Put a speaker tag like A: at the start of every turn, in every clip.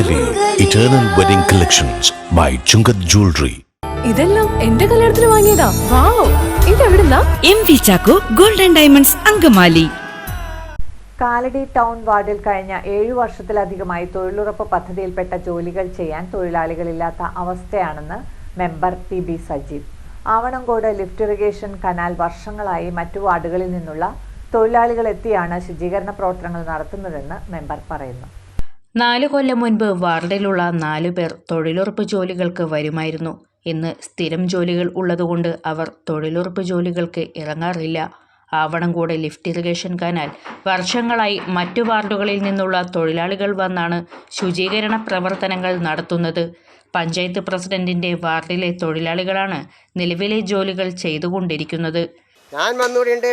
A: Sumangali eternal wedding collections by Chungath jewellery
B: ഇതെല്ലാം എന്റെ കല്യാണത്തിന് വാങ്ങിയതാ. Wow ഇതെവിടുന്നാ?
C: M V Chacko golden diamonds Angamaly.
D: Kalady town വാർഡിൽ കഴിഞ്ഞ ഏഴു വർഷത്തിലധികമായി തൊഴിലുറപ്പ് പദ്ധതിയിൽപ്പെട്ട ജോലികൾ ചെയ്യാൻ തൊഴിലാളികളില്ലാത്ത അവസ്ഥയാണെന്ന് member P B Sajeev. Avanamkode lift irrigation canal വർഷങ്ങളായി മറ്റു വാർഡുകളിൽ നിന്നുള്ള തൊഴിലാളികൾ എത്തിയാണ് ശുചീകരണ പ്രവർത്തനങ്ങൾ നടത്തുന്നതെന്ന് മെമ്പർ പറയുന്നു.
E: നാലു കൊല്ലം മുൻപ് വാർഡിലുള്ള നാലു പേർ തൊഴിലുറപ്പ് ജോലികൾക്ക് വരുമായിരുന്നു. ഇന്ന് സ്ഥിരം ജോലികൾ ഉള്ളതുകൊണ്ട് അവർ തൊഴിലുറപ്പ് ജോലികൾക്ക് ഇറങ്ങാറില്ല. ആവണംകൂട് ലിഫ്റ്റ് ഇറിഗേഷൻ കനാൽ വർഷങ്ങളായി മറ്റു വാർഡുകളിൽ നിന്നുള്ള തൊഴിലാളികൾ വന്നാണ് ശുചീകരണ പ്രവർത്തനങ്ങൾ നടത്തുന്നത്. പഞ്ചായത്ത് പ്രസിഡന്റിന്റെ വാർഡിലെ തൊഴിലാളികളാണ് നിലവിലെ ജോലികൾ ചെയ്തുകൊണ്ടിരിക്കുന്നത്.
F: ഞാൻ വന്നുകൂടിയുണ്ട്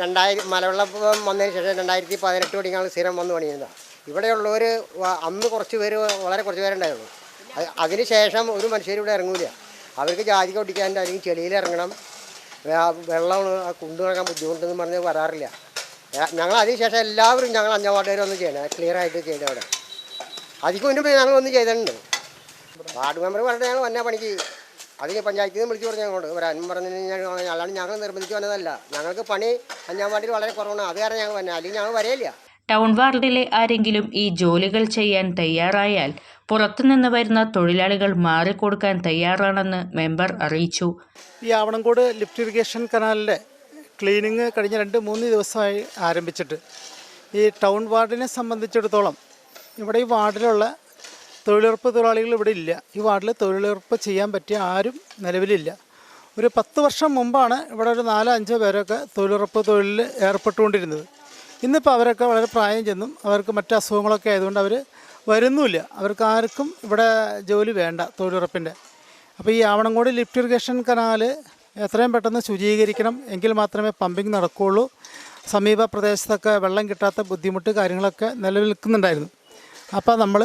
F: രണ്ടായിരം മലവെള്ളം വന്നതിന് ശേഷം രണ്ടായിരത്തി പതിനെട്ട് ഞങ്ങൾ സ്ഥിരം വന്നു പണിയുന്നതാണ് ഇവിടെയുള്ളവർ അന്ന് കുറച്ച് പേര് വളരെ കുറച്ച് പേരുണ്ടായിരുന്നു. അതിനുശേഷം അതിന് ശേഷം ഒരു മനുഷ്യർ ഇവിടെ ഇറങ്ങൂല. അവർക്ക് ജാതി ഒട്ടിക്കാൻ അല്ലെങ്കിൽ ചെളിയിൽ ഇറങ്ങണം. വെള്ളം കൊണ്ടു നടക്കാൻ ബുദ്ധിമുട്ടെന്ന് പറഞ്ഞ് വരാറില്ല. ഞങ്ങൾ അതിനുശേഷം എല്ലാവരും ഞങ്ങൾ അഞ്ചാം ഒന്ന് ചെയ്യണം. ക്ലിയർ ആയിട്ട് അവിടെ. അതിന് മുന്നേ ഞങ്ങൾ ഒന്ന് ചെയ്തിട്ടുണ്ട്. വാർഡ് മെമ്പർ പറഞ്ഞിട്ട് ഞങ്ങൾ വന്ന പണിക്ക്. അതിന് പഞ്ചായത്തിൽ നിന്ന് വിളിച്ച് പറഞ്ഞു ഞങ്ങളോട്. വരാനും പറഞ്ഞു അല്ലാണ്ട് ഞങ്ങൾ നിർബന്ധിച്ച് വന്നതല്ല. ഞങ്ങൾക്ക് പണി അഞ്ചാം വാർഡിൽ വളരെ കുറവാണ്. അത് കാരണം ഞങ്ങൾ വന്നെ. അല്ലെങ്കിൽ ഞങ്ങൾ വരയില്ല.
E: ടൗൺ വാർഡിലെ ആരെങ്കിലും ഈ ജോലികൾ ചെയ്യാൻ തയ്യാറായാൽ പുറത്തുനിന്ന് വരുന്ന തൊഴിലാളികൾ മാറിക്കൊടുക്കാൻ തയ്യാറാണെന്ന് മെമ്പർ അറിയിച്ചു.
G: ഈ ആവണംകോട് ലിഫ്റ്റ് ഇറിഗേഷൻ കനാലിന്റെ ക്ലീനിങ് കഴിഞ്ഞ രണ്ട് മൂന്ന് ദിവസമായി ആരംഭിച്ചിട്ട് ഈ ടൗൺ വാർഡിനെ സംബന്ധിച്ചിടത്തോളം ഇവിടെ ഈ വാർഡിലുള്ള തൊഴിലുറപ്പ് തൊഴിലാളികൾ ഇവിടെ ഇല്ല. ഈ വാർഡിൽ തൊഴിലുറപ്പ് ചെയ്യാൻ പറ്റിയ ആരും നിലവിലില്ല. ഒരു പത്ത് വർഷം മുമ്പാണ് ഇവിടെ ഒരു നാലോ അഞ്ചോ പേരൊക്കെ തൊഴിലുറപ്പ് തൊഴിലിൽ ഏർപ്പെട്ടുകൊണ്ടിരുന്നത്. ഇന്നിപ്പോൾ അവരൊക്കെ വളരെ പ്രായം ചെന്നും അവർക്ക് മറ്റ് അസുഖങ്ങളൊക്കെ ആയതുകൊണ്ട് അവർ വരുന്നുമില്ല അവർക്ക് ആർക്കും ഇവിടെ ജോലി വേണ്ട തൊഴിലുറപ്പിന്റെ അപ്പോൾ ഈ ആവണങ്കോട് ലിഫ്റ്റ് ഇറിഗേഷൻ കനാൽ എത്രയും പെട്ടെന്ന് ശുചീകരിക്കണം എങ്കിൽ മാത്രമേ പമ്പിങ് നടക്കുകയുള്ളൂ സമീപ പ്രദേശത്തൊക്കെ വെള്ളം കിട്ടാത്ത ബുദ്ധിമുട്ട് കാര്യങ്ങളൊക്കെ നിലനിൽക്കുന്നുണ്ടായിരുന്നു. അപ്പോൾ നമ്മൾ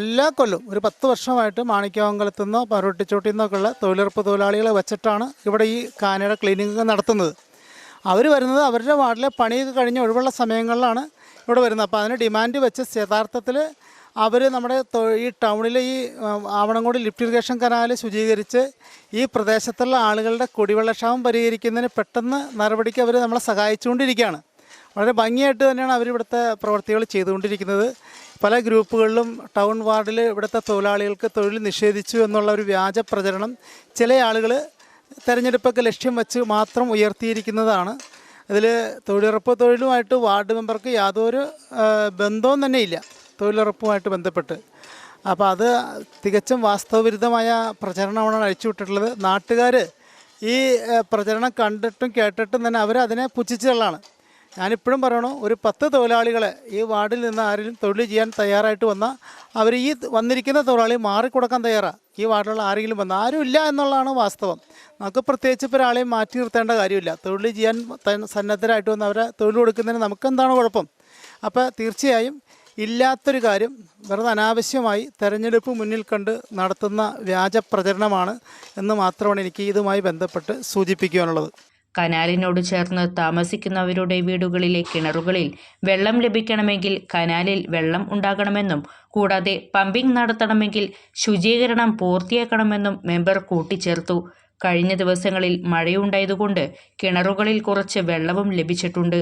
G: എല്ലാ കൊല്ലവും ഒരു പത്ത് വർഷമായിട്ട് മാണിക്യമംഗലത്തു നിന്നോ പരോട്ടിച്ചോട്ടിൽ നിന്നൊക്കെയുള്ള തൊഴിലുറപ്പ് തൊഴിലാളികളെ വെച്ചിട്ടാണ് ഇവിടെ ഈ കാനയുടെ ക്ലീനിങ് നടത്തുന്നത്. അവർ വരുന്നത് അവരുടെ വാർഡിലെ പണിയൊക്കെ കഴിഞ്ഞ് ഒഴിവുള്ള സമയങ്ങളിലാണ് ഇവിടെ വരുന്നത്. അപ്പോൾ അതിന് ഡിമാൻഡ് വെച്ച് യഥാർത്ഥത്തിൽ അവർ നമ്മുടെ ഈ ടൗണിലെ ഈ ആവണങ്കോട് ലിഫ്റ്റ് ഇറിഗേഷൻ കനാൽ ശുചീകരിച്ച് ഈ പ്രദേശത്തുള്ള ആളുകളുടെ കുടിവെള്ളക്ഷാമം പരിഹരിക്കുന്നതിന് പെട്ടെന്ന് നടപടിക്ക് അവർ നമ്മളെ സഹായിച്ചുകൊണ്ടിരിക്കുകയാണ്. വളരെ ഭംഗിയായിട്ട് തന്നെയാണ് അവർ ഇവിടുത്തെ പ്രവർത്തികൾ ചെയ്തുകൊണ്ടിരിക്കുന്നത്. പല ഗ്രൂപ്പുകളിലും ടൗൺ വാർഡിൽ ഇവിടുത്തെ തൊഴിലാളികൾക്ക് തൊഴിൽ നിഷേധിച്ചു എന്നുള്ള ഒരു വ്യാജ പ്രചരണം ചില ആളുകൾ തെരഞ്ഞെടുപ്പൊക്കെ ലക്ഷ്യം വെച്ച് മാത്രം ഉയർത്തിയിരിക്കുന്നതാണ്. അതിൽ തൊഴിലുറപ്പ് തൊഴിലുമായിട്ട് വാർഡ് മെമ്പർക്ക് യാതൊരു ബന്ധവും തന്നെ ഇല്ല. തൊഴിലുറപ്പുമായിട്ട് ബന്ധപ്പെട്ട്. അപ്പോൾ അത് തികച്ചും വാസ്തവവിരുദ്ധമായ പ്രചരണമാണ് അഴിച്ചുവിട്ടിട്ടുള്ളത് നാട്ടുകാർ ഈ പ്രചരണം കണ്ടിട്ടും കേട്ടിട്ടും തന്നെ അവർ അതിനെ ഞാനിപ്പോഴും പറയണു ഒരു പത്ത് തൊഴിലാളികളെ ഈ വാർഡിൽ നിന്ന് ആരെങ്കിലും തൊഴിൽ ചെയ്യാൻ തയ്യാറായിട്ട് വന്നാൽ അവർ ഈ വന്നിരിക്കുന്ന തൊഴിലാളി മാറിക്കൊടുക്കാൻ തയ്യാറാണ് ഈ വാർഡിലുള്ള ആരെങ്കിലും വന്നാൽ ആരുമില്ല എന്നുള്ളതാണ് വാസ്തവം. നമുക്ക് പ്രത്യേകിച്ച് ഇപ്പോൾ ഒരാളെയും മാറ്റി നിർത്തേണ്ട കാര്യമില്ല. തൊഴിൽ ചെയ്യാൻ സന്നദ്ധരായിട്ട് വന്ന് അവരെ തൊഴിൽ കൊടുക്കുന്നതിന് നമുക്കെന്താണ് കുഴപ്പം? അപ്പോൾ തീർച്ചയായും ഇല്ലാത്തൊരു കാര്യം വെറുതെ അനാവശ്യമായി തെരഞ്ഞെടുപ്പ് മുന്നിൽ കണ്ട് നടത്തുന്ന വ്യാജ പ്രചരണമാണ് എന്ന് മാത്രമാണ് എനിക്ക് ഇതുമായി ബന്ധപ്പെട്ട് സൂചിപ്പിക്കുവാനുള്ളത്.
E: കനാലിനോട് ചേർന്ന് താമസിക്കുന്നവരുടെ വീടുകളിലെ കിണറുകളിൽ വെള്ളം ലഭിക്കണമെങ്കിൽ കനാലിൽ വെള്ളം ഉണ്ടാകണമെന്നും കൂടാതെ പമ്പിംഗ് നടത്തണമെങ്കിൽ ശുചീകരണം പൂർത്തിയാക്കണമെന്നും മെമ്പർ കൂട്ടിച്ചേർത്തു. കഴിഞ്ഞ ദിവസങ്ങളിൽ മഴയുണ്ടായതുകൊണ്ട് കിണറുകളിൽ കുറച്ച് വെള്ളവും ലഭിച്ചിട്ടുണ്ട്.